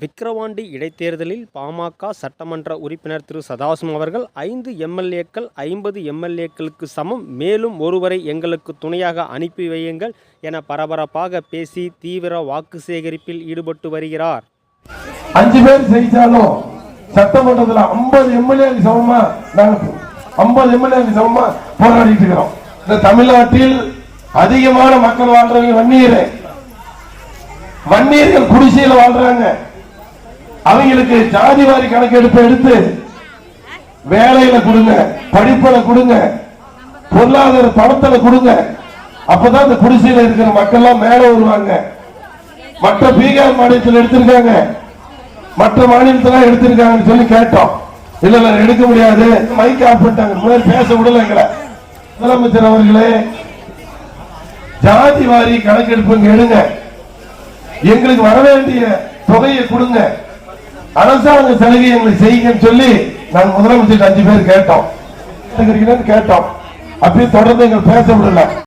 விக்கிரவாண்டி இடைத்தேர்தலில் பாமக சட்டமன்ற உறுப்பினர் திரு. சதாசிவம் அவர்கள் ஐந்து எம்எல்ஏக்கள் ஐம்பது எம்எல்ஏக்களுக்கு சமம். மேலும் ஒருவரை எங்களுக்கு துணையாக அனுப்பி வையுங்கள் என பரபரப்பாக பேசி தீவிர வாக்கு சேகரிப்பில் ஈடுபட்டு வருகிறார். அஞ்சு பேர் ஜெயிச்சாலும் சட்டமன்றத்தில் ஐம்பது எம்எல்ஏக்கு சமமா? நாங்க 50 சமமா? போராடிட்டு இருக்கிறோம். இந்த தமிழ்நாட்டில் அதிகமான மக்கள் வாழ்றவங்க வன்னியர். வன்னியர்கள் குடிசையில் வாழ்றாங்க. அவங்களுக்கு ஜாதி வாரி கணக்கெடுப்பு எடுத்து வேலையில கொடுங்க படிப்புல கொடுங்க பொருளாதார பணத்துல கொடுங்க. அப்பதான் இந்த குடிசையில இருக்கிற மக்கள் எல்லாம் மேல வருவாங்க. மற்ற பீகார் மாநிலத்தில் எடுத்திருக்காங்க. மற்ற மாநிலத்தில் எடுத்திருக்காங்கன்னு சொல்லி கேட்டோம். இல்ல இல்ல எடுக்க முடியாது. மைக் ஆஃப் பண்ணிட்டாங்க. பேச விடல எங்களை. முதலமைச்சர் அவர்களே ஜாதி வாரி கணக்கெடுப்புங்க எடுங்க எங்களுக்கு வர வேண்டிய தொகையை கொடுங்க. அரசாங்க சலுகை எங்களுக்கு செய்யுங்கன்னு சொல்லி நாங்க முதலமைச்சர் அஞ்சு பேர் கேட்டோம். கேட்டோம். அப்படியே தொடர்ந்து எங்களுக்கு பேச விடல.